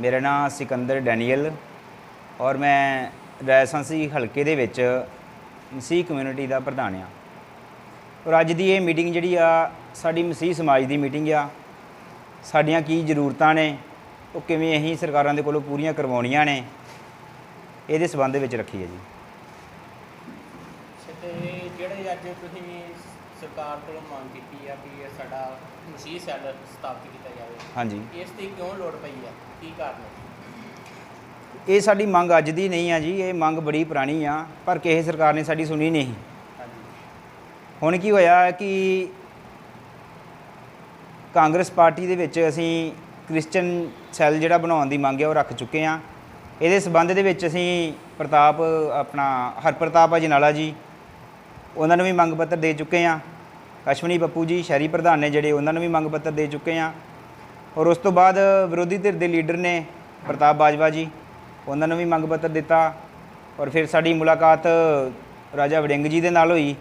ਮੇਰਾ ਨਾਮ ਸਿਕੰਦਰ ਡੈਨੀਅਲ ਔਰ ਮੈਂ ਰੈਸਾਂਸੀ ਹਲਕੇ ਦੇ ਵਿੱਚ ਮਸੀਹ ਕਮਿਊਨਿਟੀ ਦਾ ਪ੍ਰਧਾਨ ਆ ਔਰ ਅੱਜ ਦੀ ਇਹ ਮੀਟਿੰਗ ਜਿਹੜੀ ਆ, ਸਾਡੀ ਮਸੀਹ ਸਮਾਜ ਦੀ ਮੀਟਿੰਗ ਆ। ਸਾਡੀਆਂ ਕੀ ਜ਼ਰੂਰਤਾਂ ਨੇ, ਉਹ ਕਿਵੇਂ ਅਸੀਂ ਸਰਕਾਰਾਂ ਦੇ ਕੋਲੋਂ ਪੂਰੀਆਂ ਕਰਵਾਉਣੀਆਂ ਨੇ, ਇਹਦੇ ਸਬੰਧ ਵਿੱਚ ਰੱਖੀ ਹੈ ਜੀ। ਜਿਹੜੇ ਅੱਜ ਤੁਸੀਂ ਸਰਕਾਰ ਕੋਲੋਂ ਮੰਗ ਕੀਤੀ ਆ ਕਿ ਇਹ ਸਾਡਾ ਮਸੀਹ ਸੈੱਲ ਸਥਾਪਿਤ ਕੀਤਾ ਜਾਵੇ। ਹਾਂਜੀ। ਇਸ ਦੀ ਕਿਉਂ ਲੋੜ ਪਈ ਆ? ਕੀ ਕਾਰਨ ਹੈ ਇਹ ਸਾਡੀ ਮੰਗ ਅੱਜ ਦੀ ਨਹੀਂ ਆ ਜੀ ਇਹ ਮੰਗ ਬੜੀ ਪੁਰਾਣੀ ਆ ਪਰ ਕਿਸੇ ਸਰਕਾਰ ਨੇ ਸਾਡੀ ਸੁਣੀ ਨਹੀਂ। ਹੁਣ ਕੀ ਹੋਇਆ ਕਿ ਕਾਂਗਰਸ ਪਾਰਟੀ ਦੇ ਵਿੱਚ ਅਸੀਂ ਕ੍ਰਿਸਚੀਅਨ ਸੈੱਲ ਜਿਹੜਾ ਬਣਾਉਣ ਦੀ ਮੰਗ ਹੈ ਉਹ ਰੱਖ ਚੁੱਕੇ ਆ। ਇਹਦੇ ਸਬੰਧ ਦੇ ਵਿੱਚ ਅਸੀਂ ਪ੍ਰਤਾਪ ਆਪਣਾ ਹਰਪ੍ਰਤਾਪ ਅਜਨਾਲਾ ਜੀ ਉਹਨਾਂ ਨੂੰ ਵੀ ਮੰਗ ਪੱਤਰ ਦੇ ਚੁੱਕੇ ਆ। ਅਸ਼ਵਨੀ ਪੱਪੂ ਜੀ, ਸ਼ਹਿਰੀ ਪ੍ਰਧਾਨ ਨੇ ਜਿਹੜੇ ਉਹਨਾਂ ਨੂੰ ਵੀ ਮੰਗ ਪੱਤਰ ਦੇ ਚੁੱਕੇ ਆ ਔਰ ਉਸ ਤੋਂ ਬਾਅਦ ਵਿਰੋਧੀ ਧਿਰ ਦੇ ਲੀਡਰ ਨੇ ਪ੍ਰਤਾਪ ਬਾਜਵਾ ਜੀ, ਉਹਨਾਂ ਨੂੰ ਵੀ ਮੰਗ ਪੱਤਰ ਦਿੱਤਾ। ਔਰ ਫਿਰ ਸਾਡੀ ਮੁਲਾਕਾਤ ਰਾਜਾ ਵੜਿੰਗ ਜੀ ਦੇ ਨਾਲ ਹੋਈ।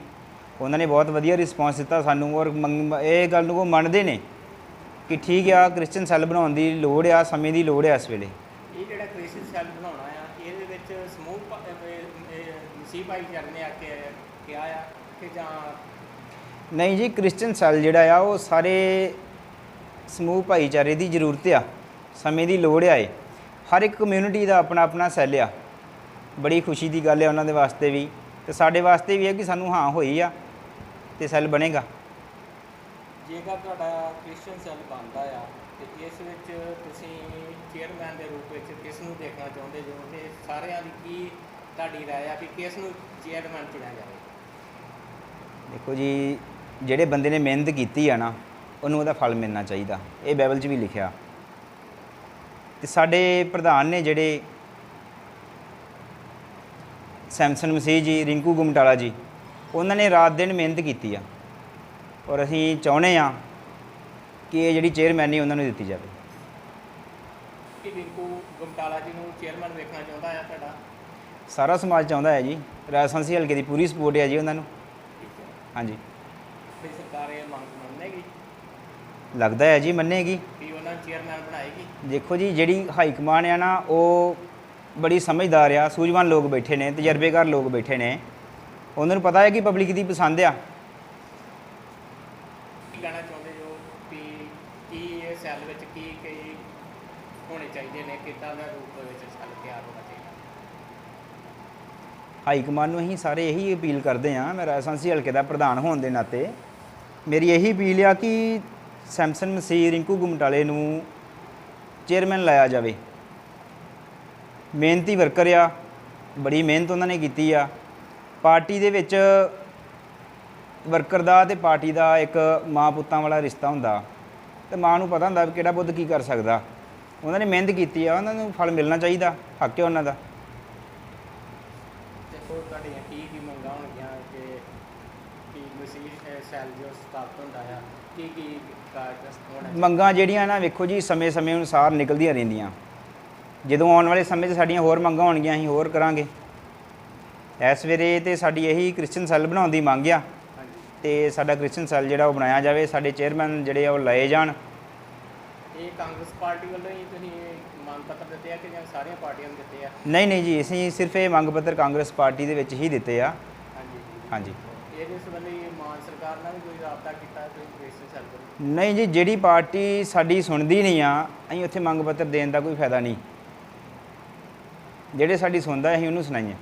ਉਹਨਾਂ ਨੇ ਬਹੁਤ ਵਧੀਆ ਰਿਸਪੌਂਸ ਦਿੱਤਾ ਸਾਨੂੰ ਔਰ ਮੰਗ- ਇਹ ਗੱਲ ਨੂੰ ਉਹ ਮੰਨਦੇ ਨੇ ਕਿ ਠੀਕ ਆ ਕ੍ਰਿਸਚੀਅਨ ਸੈੱਲ ਬਣਾਉਣ ਦੀ ਲੋੜ ਆ, ਸਮੇਂ ਦੀ ਲੋੜ ਆ ਇਸ ਵੇਲੇ। ਇਹ ਜਿਹੜਾ ਕ੍ਰਿਸਚਨ ਸੈੱਲ ਬਣਾਉਣਾ ਆ, ਇਹਦੇ ਵਿੱਚ ਸਮੂਹ ਮਸੀਹ ਭਾਈਚਾਰੇ ਨੇ ਆ ਕੇ ਕਿਹਾ ਆ ਕਿ ਜਾਂ ਨਹੀਂ ਜੀ ਕ੍ਰਿਸਚੀਅਨ ਸੈੱਲ ਜਿਹੜਾ ਆ ਉਹ ਸਾਰੇ ਸਮੂਹ ਭਾਈਚਾਰੇ ਦੀ ਜ਼ਰੂਰਤ ਆ ਸਮੇਂ ਦੀ ਲੋੜ ਆ ਇਹ। ਹਰ ਇੱਕ ਕਮਿਊਨਿਟੀ ਦਾ ਆਪਣਾ ਆਪਣਾ ਸੈੱਲ ਆ। ਬੜੀ ਖੁਸ਼ੀ ਦੀ ਗੱਲ ਹੈ ਉਹਨਾਂ ਦੇ ਵਾਸਤੇ ਵੀ। ਤੇ ਸਾਡੇ ਵਾਸਤੇ ਵੀ ਹੈ ਕਿ ਸਾਨੂੰ ਹਾਂ ਹੋਈ ਆ ਤੇ ਸੈੱਲ ਬਣੇਗਾ। ਜੇਕਰ ਤੁਹਾਡਾ ਕ੍ਰਿਸਚਨ ਸੈੱਲ ਬਣਦਾ ਆ ਤੇ ਇਸ ਵਿੱਚ ਤੁਸੀਂ ਚੇਅਰਮੈਨ ਦੇ ਰੂਪ ਵਿੱਚ ਕਿਸ ਨੂੰ ਦੇਖਣਾ ਚਾਹੁੰਦੇ ਜੋ ਤੇ ਸਾਰਿਆਂ ਦੀ ਕੀ ਤੁਹਾਡੀ ਰਾਏ ਆ ਕਿ ਕਿਸ ਨੂੰ ਚੇਅਰਮੈਨ ਚੁਣਿਆ ਜਾਵੇ? ਦੇਖੋ ਜੀ ਜਿਹੜੇ ਬੰਦੇ ਨੇ ਮਿਹਨਤ ਕੀਤੀ ਆ ਨਾ ਉਹਨੂੰ ਉਹਦਾ ਫਲ ਮਿਲਣਾ ਚਾਹੀਦਾ। ਇਹ ਬਾਈਬਲ 'ਚ ਵੀ ਲਿਖਿਆ। ਤੇ ਸਾਡੇ ਪ੍ਰਧਾਨ ਨੇ ਜਿਹੜੇ ਸੈਮਸਨ ਮਸੀਹ ਜੀ ਰਿੰਕੂ ਗੁਮਟਾਲਾ ਜੀ ਉਹਨਾਂ ਨੇ ਰਾਤ ਦਿਨ ਮਿਹਨਤ ਕੀਤੀ ਆ। ਔਰ ਅਸੀਂ ਚਾਹੁੰਦੇ ਆ ਕਿ ਇਹ ਜਿਹੜੀ ਚੇਅਰਮੈਨੀ ਉਹਨਾਂ ਨੂੰ ਦਿੱਤੀ ਜਾਵੇ। ਕਿ ਰਿੰਕੂ ਗੁਮਟਾਲਾ ਜੀ ਨੂੰ ਚੇਅਰਮੈਨ ਵੇਖਣਾ ਚਾਹੁੰਦਾ ਆ ਤੁਹਾਡਾ? ਸਾਰਾ ਸਮਾਜ ਚਾਹੁੰਦਾ ਹੈ ਜੀ। ਰਾਜਸੰਸੀ ਹਲਕੇ ਦੀ ਪੂਰੀ ਸਪੋਰਟ ਹੈ ਜੀ ਉਹਨਾਂ ਨੂੰ। ਹਾਂਜੀ। ਤੇ ਸਰਕਾਰ ਇਹ ਮੰਗ ਮੰਨੇਗੀ। ਲੱਗਦਾ ਹੈ ਜੀ ਮੰਨੇਗੀ। ਵੀ ਉਹਨਾਂ ਨੂੰ ਚੇਅਰਮੈਨ ਬਣਾਏਗੀ। ਦੇਖੋ ਜੀ ਜਿਹੜੀ ਹਾਈ ਕਮਾਂਡ ਆ ਨਾ ਉਹ ਬੜੀ ਸਮਝਦਾਰ ਆ ਸੂਝਵਾਨ ਲੋਕ ਬੈਠੇ ਨੇ ਤਜਰਬੇਕਾਰ ਲੋਕ ਬੈਠੇ ਨੇ। ਉਹਨਾਂ ਨੂੰ ਪਤਾ ਹੈ ਕਿ ਪਬਲਿਕ ਦੀ ਪਸੰਦ ਆ। ਕੀ ਕਹਿਣਾ ਚਾਹੁੰਦੇ ਜੋ ਵੀ ਕੀ ਇਹ ਸੈੱਲ ਵਿੱਚ ਕੀ ਕੀ ਹੋਣੇ ਚਾਹੀਦੇ ਨੇ? ਕਿੱਦਾਂ ਦਾ ਰੂਪ ਵਿੱਚ ਸੈੱਲ ਤਿਆਰ ਹੋਣਾ ਚਾਹੀਦਾ? ਹਾਈ ਕਮਾਂਡ ਨੂੰ ਅਸੀਂ ਸਾਰੇ ਇਹੀ ਅਪੀਲ ਕਰਦੇ ਆ ਮੈਂ ਰਾਜਸੰਸੀ ਹਲਕੇ ਦਾ ਪ੍ਰਧਾਨ ਹੋਣ ਦੇ ਨਾਤੇ। ਮੇਰੀ ਇਹੀ ਅਪੀਲ ਆ ਕਿ ਸੈਮਸਨ ਮਸੀਹ ਰਿੰਕੂ ਗੁਮਟਾਲੇ ਨੂੰ ਚੇਅਰਮੈਨ ਲਾਇਆ ਜਾਵੇ। ਮਿਹਨਤੀ ਵਰਕਰ ਆ, ਬੜੀ ਮਿਹਨਤ ਉਹਨਾਂ ਨੇ ਕੀਤੀ ਆ। ਪਾਰਟੀ ਦੇ ਵਿੱਚ ਵਰਕਰ ਦਾ ਤੇ ਪਾਰਟੀ ਦਾ ਇੱਕ ਮਾਂ ਪੁੱਤਾਂ ਵਾਲਾ ਰਿਸ਼ਤਾ ਹੁੰਦਾ। ਤੇ ਮਾਂ ਨੂੰ ਪਤਾ ਹੁੰਦਾ ਵੀ ਕਿਹੜਾ ਬੁੱਧ ਕੀ ਕਰ ਸਕਦਾ। ਉਹਨਾਂ ਨੇ ਮਿਹਨਤ ਕੀਤੀ ਆ, ਉਹਨਾਂ ਨੂੰ ਫਲ ਮਿਲਣਾ ਚਾਹੀਦਾ, ਹੱਕ ਹੈ ਉਹਨਾਂ ਦਾ। ਤੇ ਹੋਰ ਤੁਹਾਡੀਆਂ ਕੀ ਕੀ ਮੰਗਾਂ ਹੋਣਗੀਆਂ ਕਿ ਕੀ ਮਸੀਹ ਸੈੱਲ ਜੋ ਸਥਾਪਿਤ ਹੁੰਦਾ ਆ ਕੀ ਕੀ ਕਾਰਜ ਹੋਣਾ ਚਾਹੀਦਾ? ਮੰਗਾਂ ਜਿਹੜੀਆਂ ਨਾ ਵੇਖੋ ਜੀ ਸਮੇਂ-ਸਮੇਂ ਅਨੁਸਾਰ ਨਿਕਲਦੀਆਂ ਰਹਿੰਦੀਆਂ। ਜਦੋਂ ਆਉਣ ਵਾਲੇ ਸਮੇਂ 'ਚ ਸਾਡੀਆਂ ਹੋਰ ਮੰਗਾਂ ਹੋਣਗੀਆਂ ਅਸੀਂ ਹੋਰ ਕਰਾਂਗੇ। ਇਸ ਵੇਲੇ ਤੇ ਸਾਡੀ ਇਹੀ ਕ੍ਰਿਸਚੀਅਨ ਸੈੱਲ ਬਣਾਉਣ ਦੀ ਮੰਗ ਆ। ਤੇ ਸਾਡਾ ਕ੍ਰਿਸਚੀਅਨ ਸੈੱਲ ਜਿਹੜਾ ਉਹ ਬਣਾਇਆ ਜਾਵੇ ਸਾਡੇ ਚੇਅਰਮੈਨ ਜਿਹੜੇ ਆ ਉਹ ਲਏ ਜਾਣ। ਇਹ ਕਾਂਗਰਸ ਪਾਰਟੀ ਵੱਲੋਂ ਹੀ ਤੁਸੀਂ ਮੰਗ ਪੱਤਰ ਦਿੱਤੇ ਆ ਕਿ ਜਾਂ ਸਾਰੀਆਂ ਪਾਰਟੀਆਂ ਨੂੰ ਦਿੱਤੇ ਆ? ਨਹੀਂ ਨਹੀਂ ਜੀ ਅਸੀਂ ਸਿਰਫ ਇਹ ਮੰਗ ਪੱਤਰ ਕਾਂਗਰਸ ਪਾਰਟੀ ਦੇ ਵਿੱਚ ਹੀ ਦਿੱਤੇ ਆ। ਹਾਂਜੀ। ਹਾਂਜੀ। ਇਹਦੇ ਸੰਬੰਧੀ ਮਾਨ ਸਰਕਾਰ ਨਾਲ ਵੀ ਕੋਈ ਰਾਬਤਾ ਕੀਤਾ, ਕੋਈ ਕ੍ਰਿਸਚਨ ਸੈੱਲ ਵੱਲੋਂ ਨਹੀਂ ਜੀ, ਜਿਹੜੀ ਪਾਰਟੀ ਸਾਡੀ ਸੁਣਦੀ ਨਹੀਂ ਆ, ਅਸੀਂ ਉੱਥੇ ਮੰਗ ਪੱਤਰ ਦੇਣ ਦਾ ਕੋਈ ਫਾਇਦਾ ਨਹੀਂ। ਜਿਹੜੇ ਸਾਡੀ ਸੁਣਦਾ, ਅਸੀਂ ਉਹਨੂੰ ਸੁਣਾਈਏ।